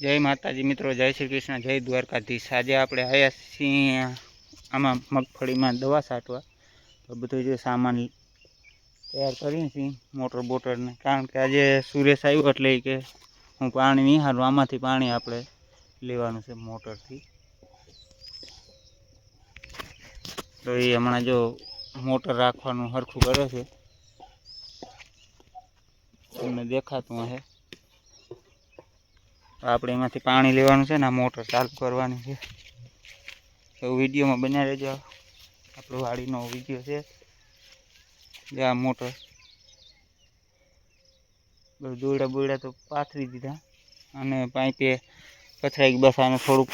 જય માતાજી મિત્રો, જય શ્રી કૃષ્ણ, જય દ્વારકાધીશ. આજે આપણે આવ્યા છીએ આમાં મગફળીમાં દવા છાંટવા. તો બધું જે સામાન તૈયાર કરીએ છીએ મોટર બોટરને. કારણ કે આજે સુરેશ આવ્યો એટલે કે હું પાણી નિહાળું આમાંથી પાણી આપણે લેવાનું છે મોટરથી. તો એ હમણાં જો મોટર રાખવાનું સરખું કરે છે. તમને દેખાતું હશે. આપણે એમાંથી પાણી લેવાનું છે ને આ મોટર ચાલુ કરવાની છે. તો વિડીયોમાં બનાવી રહેજો આપણો વાડીનો વીડિયો છે. જે આ મોટર બધું બોરડા તો પાથરી દીધા. અને પાઇપે પથરાઈ બસ આને થોડુંક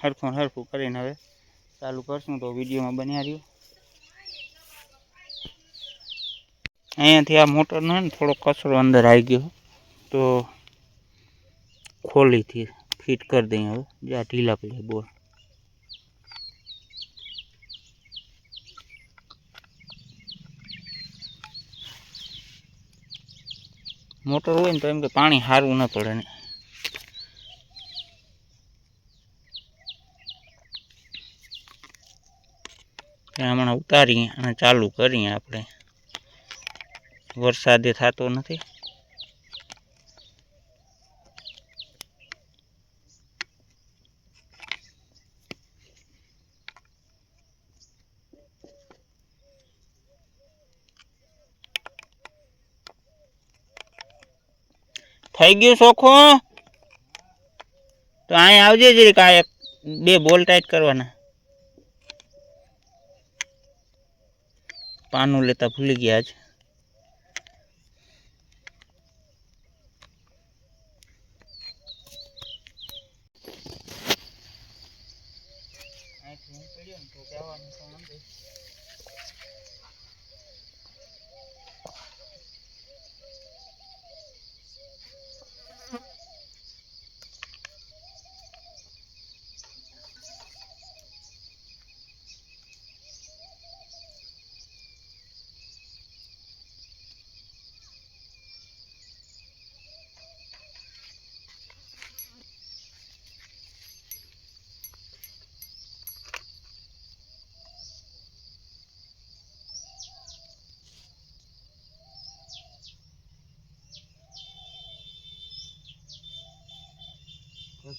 હરખું હરખું કરીને હવે ચાલુ કરશું તો વિડીયોમાં બન્યા રહ્યો અહીંયાથી આ મોટરનો ને થોડો કચરો અંદર આવી ગયો. તો ખોલીથી ફિટ કરી દઈએ હવે જ્યાં ઢીલા પડ્યા બોર મોટર હોય ને તો એમ કે પાણી સારું ન પડે ને ત્યાં હમણાં ઉતારીએ અને ચાલુ કરીએ આપણે. વરસાદે થતો નથી. થઈ ગયું સોખો? તો અહીં આવજે જ એક, બે બોલ ટાઈટ કરવાના. પાનું લેતા ભૂલી ગયા આજ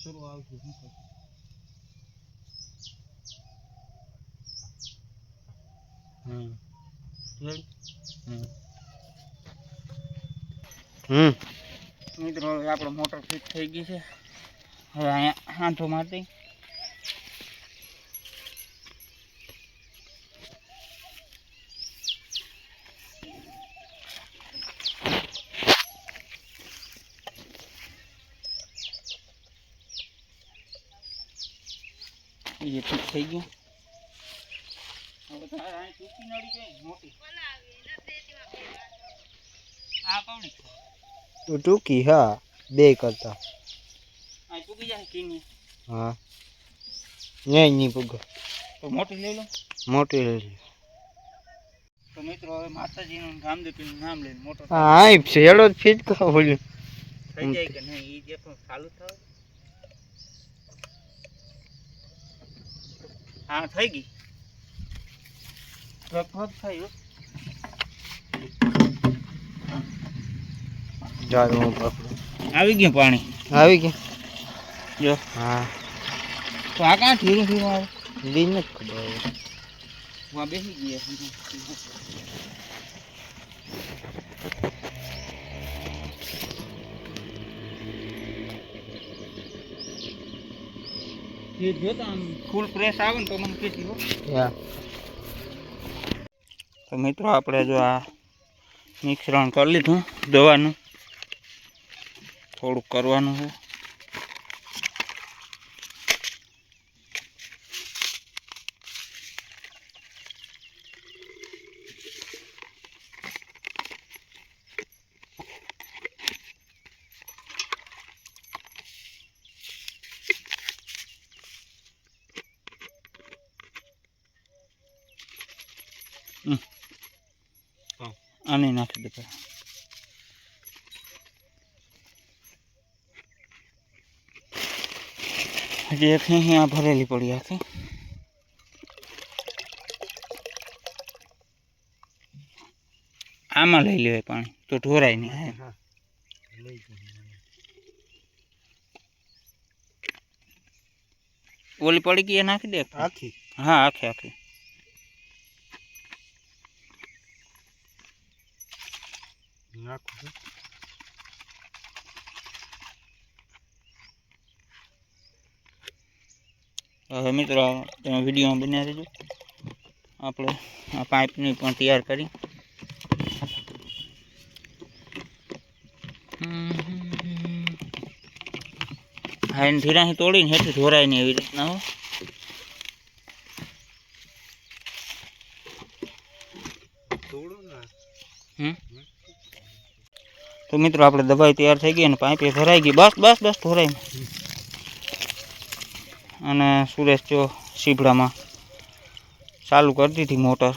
કચરો આવશે. શું હમ. મિત્રો આપણો મોટર ફિટ થઈ ગઈ છે. હવે અહીંયા હાંધો મારી એ જે ફિટ થઈ ગયું. હવે તારે અહીં ટૂંકી નળી જાય મોટી. આ કવડી ટૂંકી હા બે કરતા. આ ટૂંકી જાય કીની? હા. ન્યાય નહીં પગો તો મોટી લઈ લો. મોટી લઈ લે તો મિત્રો હવે માતાજીનું રામદેવપીરનું નામ લઈને મોટો હા આઈ છે હેડો જ ફીટ કહો બોલ્યું થઈ જાય કે નહીં એ જે પણ ચાલુ થાય હા થઈ ગઈ. લગભગ થયું આવી ગયું પાણી? આવી ગયા. જો. હા. તો આ કાં ધીરું ધીરું આવે? દી નથી ખબર હું બેસી ગયા. જે જોતા આમ ફૂલ પ્રેસ આવે ને તો મને કહેતી હો. હા તો મિત્રો આપણે જો આ મિશ્રણ કરી લીધું દવાનું. થોડુંક કરવાનું છે. આને નાખી દે પહેલા. હજી એક અહીંયા ભરેલી પડી આખી આમાં લઈ લેવાય પાણી તો ઢોરાય નહીં હે ઓલી પડી ગઈ એ નાખી દે આખી હા આખી આખી નાખું હવે મિત્રો, તમે વિડીયોમાં બન્યા રહેજો. આપણે આ પાઇપની પણ તૈયાર કરી. હા, એને ધીરાથી તોડીને હેઠી ઢોરાય નહીં એવી રીતના હો. થોડું ના હમ? તો મિત્રો, આપણે દવાઈ તૈયાર થઈ ગઈ અને પાઇપે ભરાઈ ગઈ. બસ બસ બસ, ઢોરાય નહીં. અને સુરેશ જો સીભડામાં ચાલુ કરી દીધી મોટર.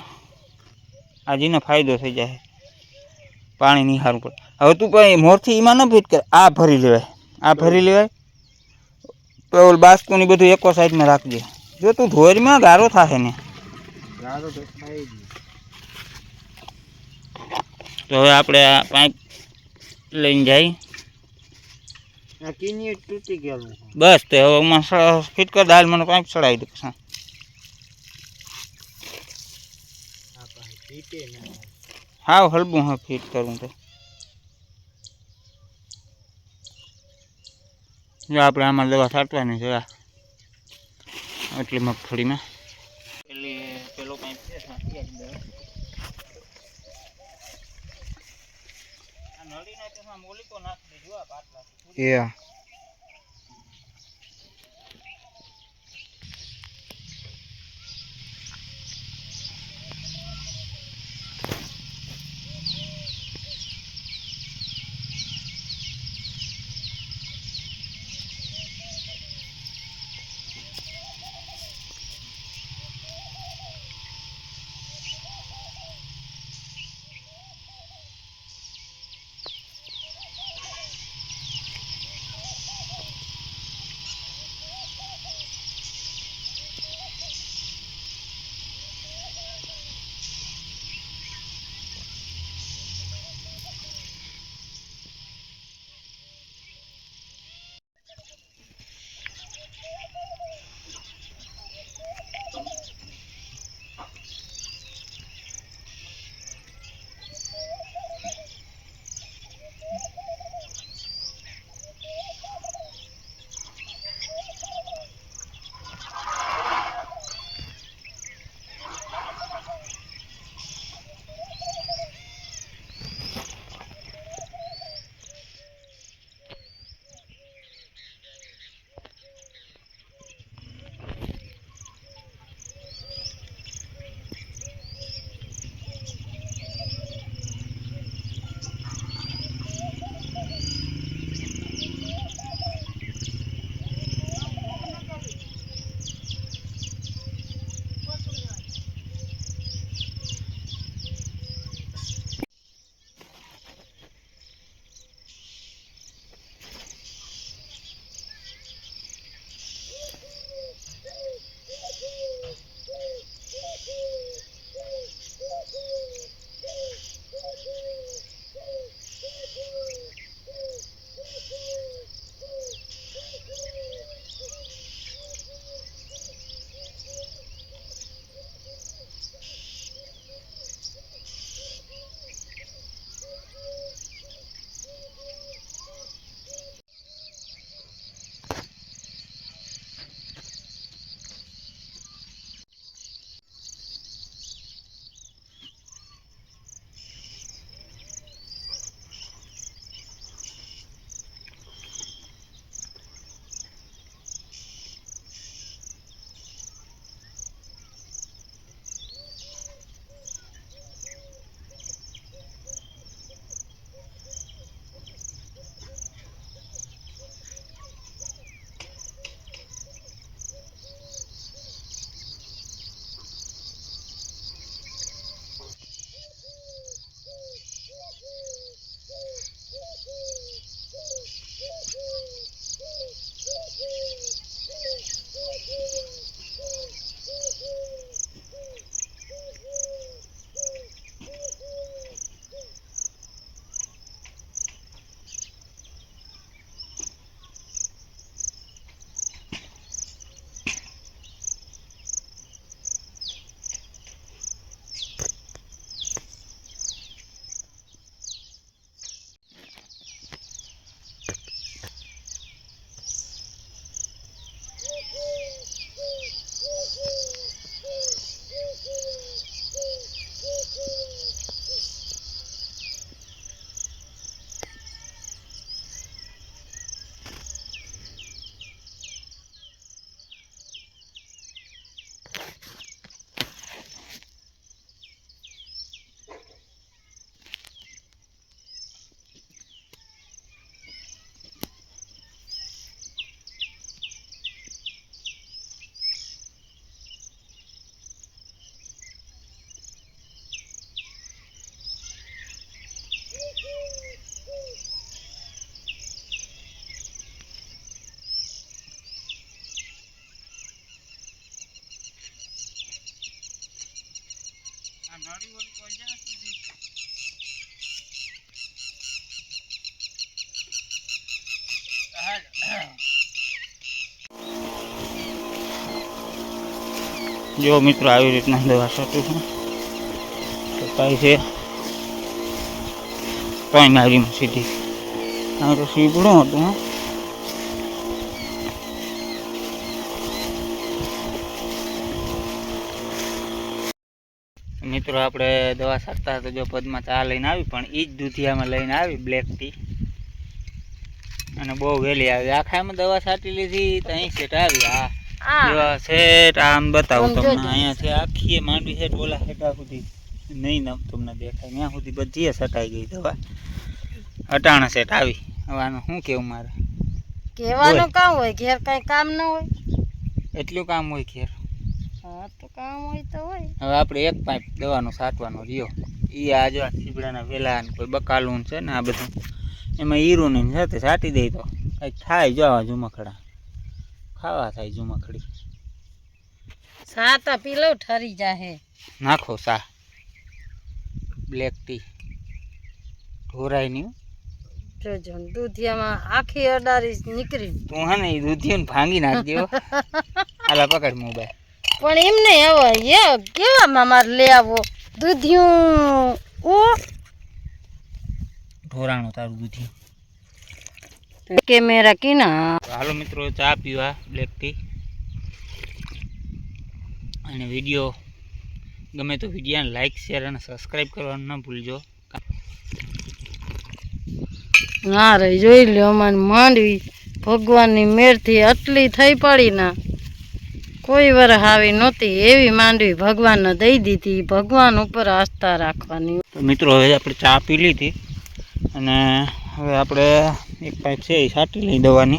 આજીને ફાયદો થઈ જાય. પાણી નહીં સારું પડે. હવે તું પણ મોરથી એમાં ન ફિટ કર. આ ભરી લેવાય. આ ભરી લેવાય. તો ઓલ બાસ્કુની બધું એકો સાઈડમાં રાખજે. જો તું ધોરીમાં ગારો થશે ને. તો હવે આપણે આ પાઇપ લઈને ગયેલું બસ તે હવે એમાં ફિટ કર દાલ મને પાઇપ ચડાવી દે પછી. આ પાસે પીટે ના હાવ હલબું હા ફિટ કરું તો. જો આપણે આમાં દવા છાંટવાની છે આ. એટલી મગફળીમાં. પેલી પેલો પાઇપ છે છાંટી આવી દવા. આ નળી નાખીમાં મોલિકો નાખી દેજો આ પાટલા એ જો મિત્રો આવી રીતના દવા છાંટું છું. કાંઈ છે. કાંઈ નારીમાં સીધી. આ તો સીપડું હતું. મિત્રો આપણે દવા છાંટતા હતા જો પદમાં ચા લઈને આવી પણ એ જ દૂધિયામાં લઈને આવી બ્લેક ટી અને બહુ વહેલી આવી. આખામાં દવા છાંટી લીધી તો અહીં સેટ આવી. આ સેટ આમ બતાવું તમને. અહીંયા છે આખી માંડવી સેટ ઓલા હેઠા સુધી નહીં નમ તમને દેખાય. ત્યાં સુધી બધી સટાઈ ગઈ દવા. અટાણા સેટ આવી. હવે આનું શું કેવું મારે? કહેવાનું કામ હોય? ઘેર કઈ કામ ન હોય? એટલું કામ હોય ઘેર. હા તો કામ હોય તો હોય. હવે આપણે એક પાઇપ દવાનો સાટવાનો રહ્યો. એ આ જો આ સીબડાના વેલા ને કોઈ બકાલું છે ને આ બધું. એમાં હીરું ને સાથે સાટી દઈ તો. કંઈક થાય જો આવા ઝુમખડા. ખાવા થાય ઝુમખડી. સાતા પીલો ઠરી જાહે. નાખો સા. Black tea. ઢોરાય નહીં જોજો દૂધિયામાં આખી અડારી નીકળી. તું હા ને એ દૂધિયું ભાંગી નાખ દેવો આલા પકડ મોબાઈલ. પણ એમને હવે એ કેવામાં મારે લઈ આવો? દૂધિયું. ઓ ઢોરાણું તારું દૂધિયું. કેમેરા કિના. હાલો મિત્રો ચા પીવા બ્લેક ટી. અને વીડિયો ગમે તો વિડીયોને લાઈક શેર અને સબસ્ક્રાઈબ કરવાનું ન ભૂલજો. ના રે જોઈ લ્યો અમારે માંડવી ભગવાનની મેરથી આટલી થઈ પડી ના કોઈ વાર આવી નહોતી, એવી માંડવી ભગવાનને દઈ દીધી, ભગવાન ઉપર આસ્થા રાખવાની. મિત્રો, હવે આપણે ચા પી લીધી અને હવે આપણે એક પાઇપ છે એ છાંટી લઈ દવાની.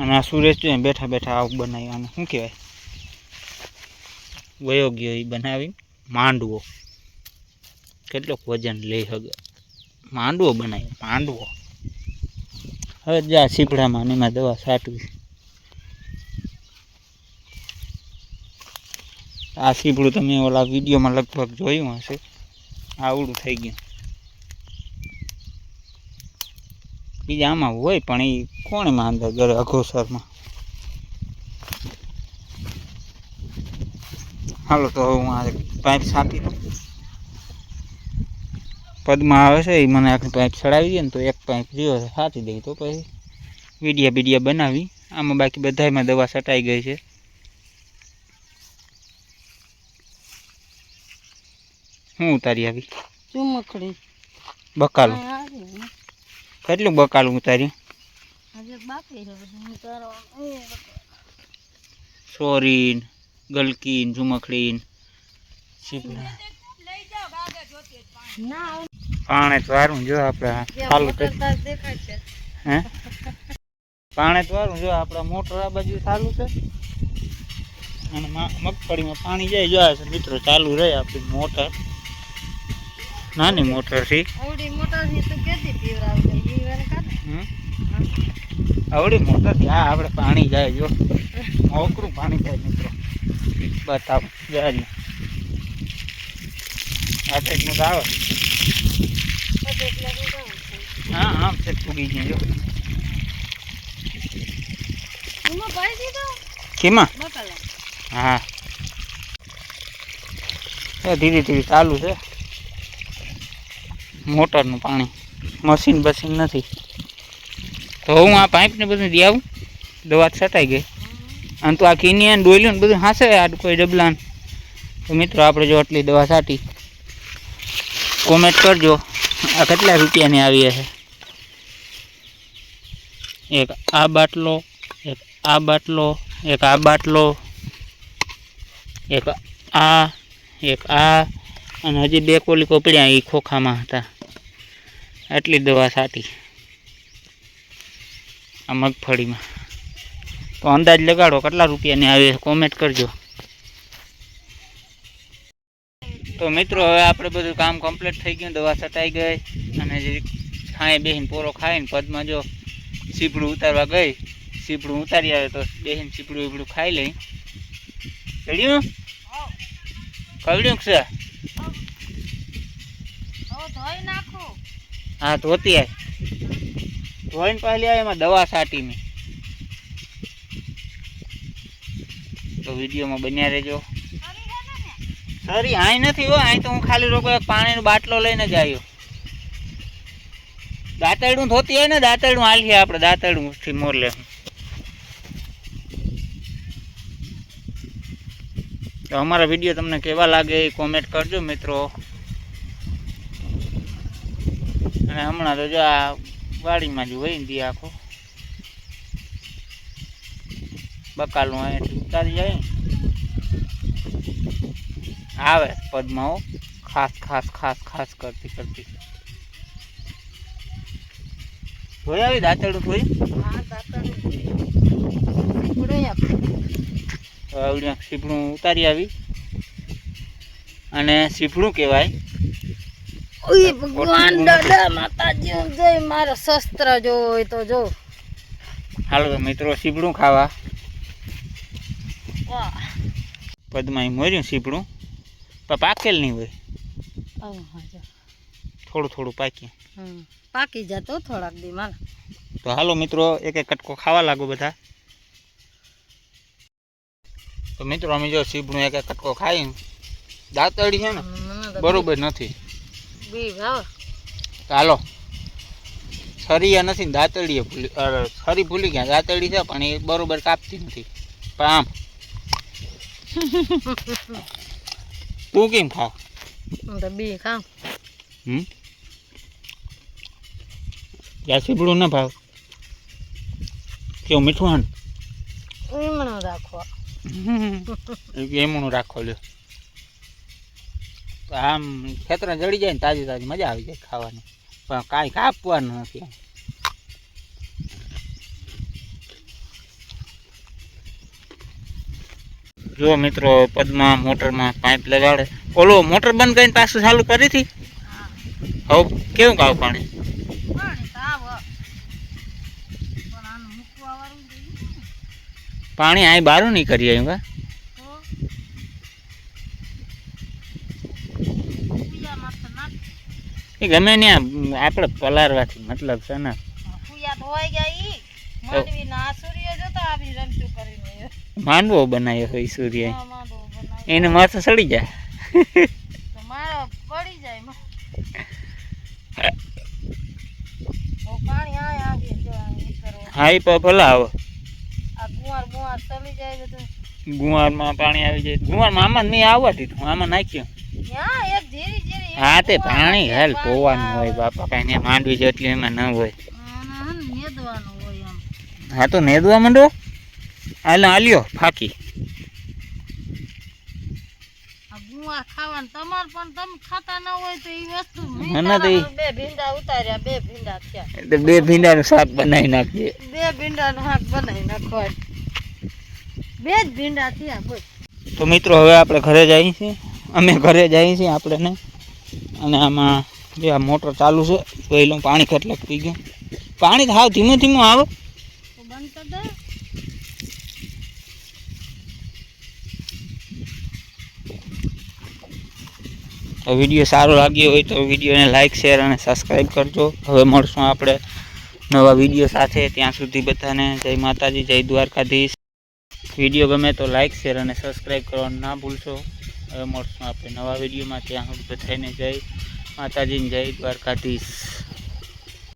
અને આ સુરેશ જોઈએ બેઠા બેઠા આવું બનાવ્યું અને શું કહેવાય? વયો ગયો એ બનાવી માંડવો. કેટલોક વજન લઈ શકે માંડવો બનાવ્યો માંડવો. હવે જા સીપડામાં ને એમાં દવા છાંટવી. આ સીપડું તમે ઓલા વિડીયોમાં લગભગ જોયું હશે. આવડું થઈ ગયું. બીજા આમાં હોય પણ એ કોણે માં અંદર ઘરે અઘોસરમાં? હાલો તો હું આ પાઇપ છાંટી દઉં. પદમાં આવે છે એ મને આખી પાઇપ ચડાવી દે ને તો એક પાઇપ રહ્યો છે દઈ તો પછી વિડીયા બીડિયા બનાવી. આમાં બાકી બધાયમાં દવા છટાઈ ગઈ છે. હું ઉતારી આવી? ચુમકડી બકાલું. કેટલું બકાલું ઉતાર્યું. સોરીન ગલકીન ઝુમખડીન. પાણે તો વારું જો આપણે ચાલુ હે? પાણે તો વારું જો આપણે મોટર આ બાજુ ચાલુ છે. અને મગફળીમાં પાણી જાય જો મિત્રો ચાલુ રહે આપણી મોટર. નાની મોટર છે. આવડી મોટર તું કેતી કાઢ આવડી મોટર છે. આ આપણે પાણી જાય જો. મોકરું પાણી જાય મિત્રો. બતાવ જાય આ ટાઈપનું તો આવે હા આમ છે ફૂગી ગયું જો. એમાં પાઈ દીધો કેમાં હા. ધીરે ધીરે ચાલુ છે. મોટરનું પાણી. મશીન બસીન નથી. તો હું આ પાઇપને બધું દઈ આવું. દવા છટાઈ ગઈ. અને તો આ કિનિયા ડોલ્યું ને બધું હાંસે આ કોઈ ડબલાન તો મિત્રો આપણે જો આટલી દવા છાંટી. કોમેન્ટ કરજો. આ કેટલા રૂપિયાની આવી હશે? એક આ બાટલો, એક આ બાટલો, એક આ બાટલો, એક આ એક આ, અને હજી બે કોલી કોપડ્યા એ ખોખામાં હતા. આટલી દવા સાટી. આ મગફળીમાં. તો અંદાજ લગાડો કેટલા રૂપિયાની આવે કોમેન્ટ કરજો. તો મિત્રો હવે આપણે બધું કામ કમ્પ્લીટ થઈ ગયું દવા છટાઈ ગઈ અને જે ખાઈ બેહીને પોરો ખાઈને પદમાં જો સીપડું ઉતારવા ગઈ સીપડું ઉતારી આવે તો બેહીને સીપડું વીપડું ખાઈ લઈ. ચડ્યું ખવડ્યું છે ધોઈ નાખો હા ધોતી આય. ધોઈને પહેલી આવે એમાં દવા છાંટીની. તો વિડીયોમાં બન્યા રહેજો. સરી અહીં નથી હો અહીં તો હું ખાલી રોકો એક પાણીનો બાટલો લઈને જ આવ્યો. દાંતરડું ધોતી હોય ને, દાંતરડું હાલીએ આપણે દાંતરડું થી મોર લે તો અમારા વીડિયો તમને કેવા લાગે એ કોમેન્ટ કરજો મિત્રો. અને હમણાં તો જો આ વાડીમાં જ વહી દી આખો બકાલું અહીંયાથી ઉતારી જાય આવે પદમાઓ ખાસ ખાસ ખાસ ખાસ કરતી કરતી. જોઈ આવી દાંતડું થોડી સીપડું ઉતારી આવી. અને સીપડું કહેવાય ઓય ભગવાન દાદા માતાજી જય મારો શસ્ત્ર જો હોય તો જો. હાલો મિત્રો સીપડું ખાવા. પદમાય પદમાં મોર્યું સીપડું. પણ પાકેલ નહીં હોય. થોડું થોડું પાકી પાકી જતો થોડાક દી માલ. તો હાલો મિત્રો એક એક કટકો ખાવા લાગો બધા. તો મિત્રો અમે જો સીપડું એક એક કટકો ખાઈ દાંતડી છે ને બરોબર નથી. બી ભાવ હાલો. સરિયા નથી દાંતળીએ ભૂલી સરી ભૂલી ગયા. દાંતડી છે પણ એ બરોબર કાપતી નથી. પણ આમ. તું કેમ ખાવ તો બી ખાવ હમ? યા સીપડું ના ભાવ. કેવું મીઠું હન? એમણું રાખવા. એમણું રાખો લ્યો. આમ ખેતર જડી જાય ને તાજી તાજી મજા આવી જાય ખાવાની. પણ કાંઈ કાપવાનું નથી જો મિત્રો પદમાં મોટરમાં પાઇપ લગાડે. ઓલો મોટર બંધ કરીને પાછું ચાલુ કરી હતી? હવે કેવું કાવ પાણી? પાણી અહીં બારું નહીં કરી આવ્યું કા તો પૂજામાં તો નાખ એ ગમે ને આપણે પલારવાથી મતલબ છે ને. માંડવી બનાવ્યો હોય સૂર્ય. એને માથે સડી જાય. પડી જાય માં. ઓ પાણી આવી જો આ નીકળો. હા એ પણ ભલે આવે આ ગુવારમાં પાણી આવી જાય. ગુવારમાં આમાં નહીં આવવા દીધું આમાં નાખ્યું. એક હા તે પાણી હેલ પોવાનું હોય બાપા કાંઈ ને માંડવી જેટલી એમાં ન હોય. હે ને તો નેદવા માંડો? હાલ હાલ્યો ફાકી. ન બે ભીંડા ઉતાર્યા બે ભીંડા થયા. એટલે બે ભીંડાનું શાક બનાવી નાખીએ. બે ભીંડાનું શાક બનાવી નાખવા બે જ ભીંડા થયા તો મિત્રો હવે આપણે ઘરે જઈએ છીએ. અમે ઘરે જઈએ છીએ આપણે ને. અને આમાં જે આ મોટર ચાલુ છે પહેલું પાણી કેટલાક પી ગયું? પાણી હાવ ધીમે ધીમું આવે. તો વીડિયો સારો લાગ્યો હોય તો વિડીયોને લાઇક શેર અને સબસ્ક્રાઈબ કરજો. હવે મળશું આપણે નવા વીડિયો સાથે. ત્યાં સુધી બધાને જય માતાજી જય દ્વારકાધીશ. વીડિયો ગમે તો લાઇક શેર અને સબસ્ક્રાઈબ કરવાનું ના ભૂલશો. હવે મળશું આપણે નવા વિડીયોમાં. ત્યાં સુધી બધાને જય માતાજીને જય દ્વારકાધીશ.